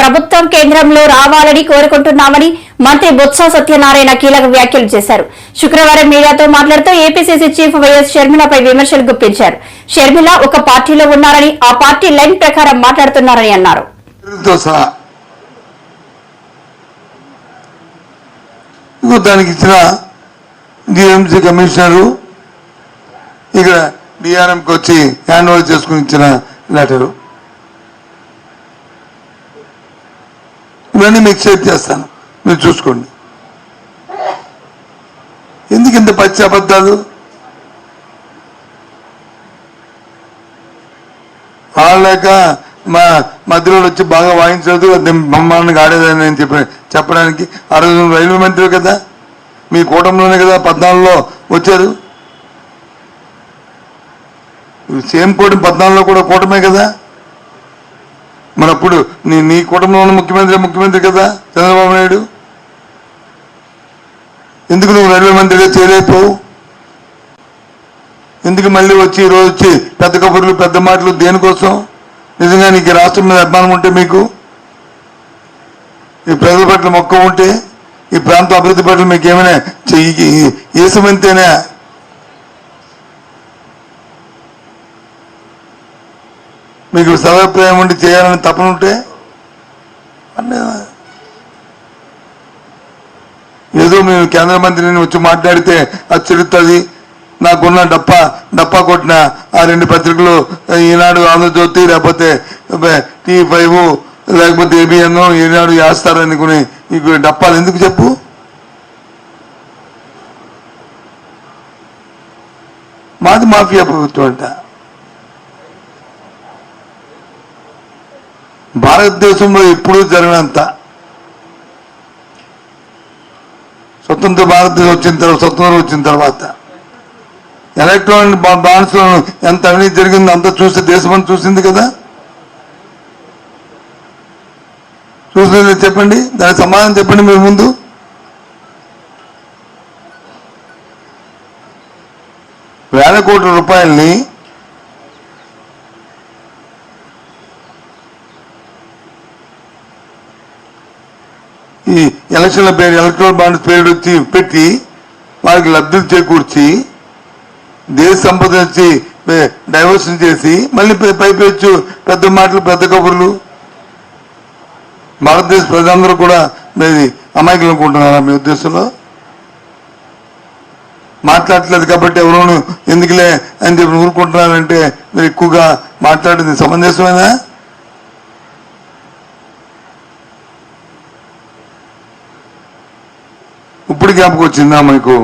ప్రభుత్వం కేంద్రంలో రావాలని కోరుకుంటున్నామని మంత్రి బొత్స సత్యనారాయణ కీలక వ్యాఖ్యలు చేశారు. శుక్రవారం మీడియాతో మాట్లాడుతూ ఏపీసీసీ చీఫ్ వైఎస్ షర్మిలపై విమర్శలు గుప్పించారు. షర్మిల ఒక పార్టీలో ఉన్నారని ఆ పార్టీ లైన్ ప్రకారం మాట్లాడుతున్నారని అన్నారు. దానికి ఇచ్చిన డిఎంసీ కమిషనరు ఇక్కడ డిఆర్ఎంకి వచ్చి హ్యాండ్ ఓవర్ చేసుకుని ఇచ్చిన లెటరు ఇవన్నీ మీకు షేర్ చేస్తాను. మీరు చూసుకోండి. ఎందుకు ఇంత పచ్చి అబద్ధాలు? వాళ్ళక మా మధ్యలో వచ్చి బాగా వాయించలేదు మమ్మల్ని ఆడేదని నేను చెప్ప చెప్పడానికి. ఆ రోజు రైల్వే మంత్రి కదా? మీ కూటమిలోనే కదా పద్నాలుగులో వచ్చారు? సేమ్ కూటమి పద్నాలుగులో కూడా కూటమే కదా? మరి అప్పుడు నీ నీ కుటుంబంలో ఉన్న ముఖ్యమంత్రి ముఖ్యమంత్రి కదా చంద్రబాబు నాయుడు? ఎందుకు నువ్వు రైల్వే మంత్రిగా చేరైపోవు? ఎందుకు మళ్ళీ వచ్చి ఈరోజు రోజు వచ్చి పెద్ద కబుర్లు పెద్ద మాటలు దేనికోసం? నిజంగా నీకు రాష్ట్రం మీద అభిమానం ఉంటే మీకు? ఈ ప్రజల పట్ల మొక్క ఉంటే? ఈ ప్రాంత అభివృద్ధి పట్ల మీకు ఏమైనా ఏ ఏసమంతేనా మీకు సదాభిప్రాయం ఉండి చేయాలని తపన ఉంటే ఏదో మేము కేంద్ర మంత్రిని వచ్చి మాట్లాడితే అది చెల్లుతుంది నాకున్న డప్పా డప్పా కొట్టిన ఆ రెండు పత్రికలు ఈనాడు ఆంధ్రజ్యోతి లేకపోతే టీ ఫైవ్ లేకపోతే ఏబిఎన్ ఈనాడు వేస్తారు అనుకుని నీకు డప్పాలు ఎందుకు చెప్పు? మాది మాఫియా ప్రభుత్వం అంట. భారతదేశంలో ఎప్పుడూ జరిగినంత స్వతంత్ర భారతదేశం వచ్చిన తర్వాత స్వతంత్రం వచ్చిన తర్వాత ఎలక్ట్రానిక్ బాండ్స్ ఎంత అవినీతి జరిగిందో అంతా చూస్తే దేశం చూసింది కదా? చూసింది చెప్పండి దానికి సమాధానం చెప్పండి మీరు ముందు. వేల కోట్ల రూపాయల్ని ఈ ఎలక్షన్ల పేరు ఎలక్ట్రల్ బాండ్స్ పేరు వచ్చి పెట్టి వారికి లబ్ధులు చేకూర్చి దేశ సంపద వచ్చి డైవర్షన్ చేసి మళ్ళీ పైపెచ్చు పెద్ద మాటలు పెద్ద కబుర్లు. భారతదేశ ప్రజలందరూ కూడా మీది అమాయకులు అనుకుంటున్నారా మీ ఉద్దేశంలో? మాట్లాడట్లేదు కాబట్టి ఎవరోను ఎందుకులే అని చెప్పి ఊరుకుంటున్నారంటే మీరు ఎక్కువగా మాట్లాడేది సమంజసమేనా? ఇప్పుడు జ్ఞాపకం వచ్చిందా మీకు?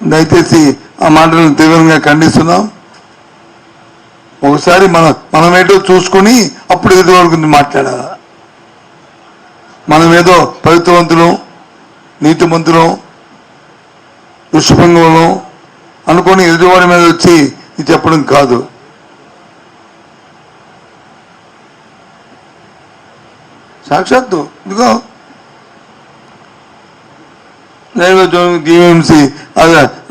దయచేసి ఆ మాటలను తీవ్రంగా ఖండిస్తున్నాం. ఒకసారి మనం ఏంటో చూసుకుని అప్పుడు ఎదుటి గురించి మాట్లాడాలి? ఏదో పవిత్రవంతులం నీతిమంతులం దుష్పంగులం అనుకొని ఎదుటివాడి మీద వచ్చి ఇది చెప్పడం కాదు. సాక్షాత్తు. ఇదిగో. రైల్వే జోన్ డిఎంసి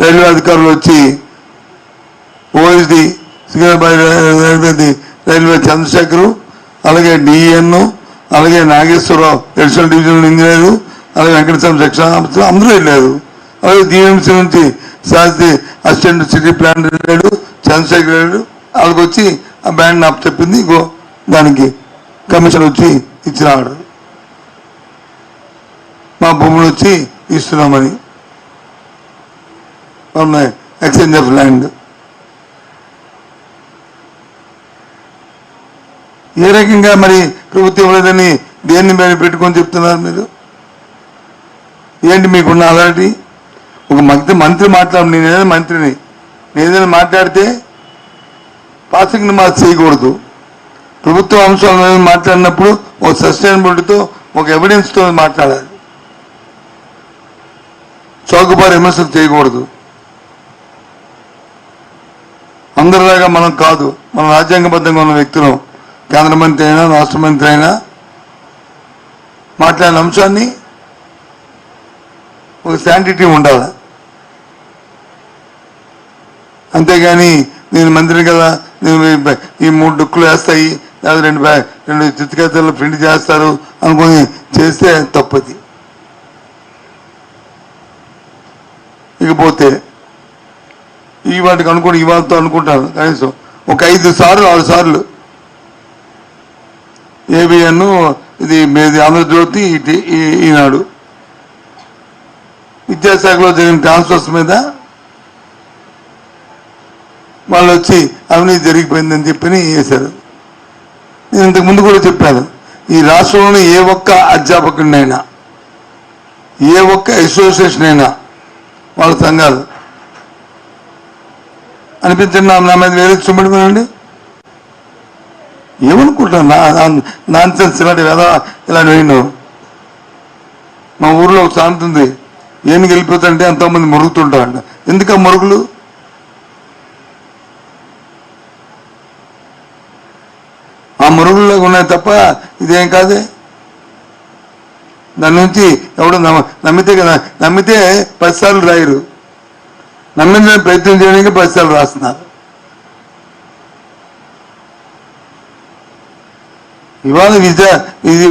రైల్వే అధికారులు వచ్చి ఓఎస్డి సికింద్రాబాద్ రైల్వేది రైల్వే చంద్రశేఖరు అలాగే డిఎన్ అలాగే నాగేశ్వరరావు ఎడిషనల్ డివిజనల్ ఇంజనీరు అలాగే వెంకటస్వామి శిక్షణ ఆఫీసర్ అందరూ వెళ్ళారు. అలాగే డిఎంసి నుంచి శాస్త్రి అసిస్టెంట్ సిటీ ప్లాన్ వెళ్ళాడు చంద్రశేఖర్ వెళ్ళాడు వాళ్ళకి వచ్చి ఆ బ్యాండ్ నాకు చెప్పింది గో దానికి కమిషన్ వచ్చి ఇచ్చిన ఆర్డర్ మా భూములు వచ్చి ఇస్తున్నామని. ఉన్నాయి ఎక్స్చేంజ్ ఆఫ్ ల్యాండ్. ఏ రకంగా మరి ప్రభుత్వం ఇవ్వలేదని దేన్ని మీరు పెట్టుకొని చెప్తున్నారు మీరు? ఏంటి మీకున్న అథారిటీ ఒక మంత్రి మంత్రి మాట్లాడు నేను ఏదైనా మంత్రిని. నేను ఏదైనా మాట్లాడితే పాసింగ్ మాకు చేయకూడదు. ప్రభుత్వ అంశాల మీద మాట్లాడినప్పుడు ఒక సస్టైనబిలిటీతో ఒక ఎవిడెన్స్తో మాట్లాడాలి. చౌకబారు విమర్శలు చేయకూడదు. అందరిలాగా మనం కాదు మనం రాజ్యాంగబద్ధంగా ఉన్న వ్యక్తులు. కేంద్ర మంత్రి అయినా రాష్ట్ర మంత్రి అయినా మాట్లాడిన అంశాన్ని ఒక శాంటిటీ ఉండాలి. అంతేగాని నేను మంత్రిని కదా నేను ఈ మూడు డుక్కులు వేస్తాయి లేదా రెండు రెండు చిత్రకథలు ప్రింట్ చేస్తారు అనుకుని చేస్తే తప్పది. ఇకపోతే ఈ వాటికి అనుకుని ఇవాళతో అనుకుంటాను కనీసం. ఒక ఐదు సార్లు ఆరు సార్లు. ఏబిఎన్ ఇది మీది ఆంధ్రజ్యోతి ఇటు ఈ- ఈనాడు. విద్యాశాఖలో జరిగిన ట్రాన్స్ఫర్స్ మీద వాళ్ళు వచ్చి అవినీతి జరిగిపోయిందని చెప్పి వేశారు నేను ఇంతకు ముందు కూడా చెప్పాను. ఈ రాష్ట్రంలోని ఏ ఒక్క అధ్యాపకుడినైనా ఏ ఒక్క అసోసియేషన్ అయినా వాళ్ళ సంఘాలు. అనిపించండి నా- నా మీద వేరే చూపెట్టుకోనండి ఏమనుకుంటున్నాను నాన్ సెన్స్ ఇలాంటి వేద ఇలాంటి నేను మా ఊర్లో ఒక శాంతి ఉంది. ఏమి వెళ్ళిపోతుంటే ఎంతోమంది మురుగుతుంటారంట. ఎందుకు ఆ మురుగులు? ఆ మురుగుల్లో ఉన్నాయి తప్ప ఇదేం కాదే. దాని నుంచి ఎవడు నమ్మ- నమ్మితే కదా నమ్మితే పదిసార్లు రాయరు. నమ్మిన ప్రయత్నం చేయడానికి పదిసార్లు రాస్తున్నారు. ఇవాళ విద్య ఇది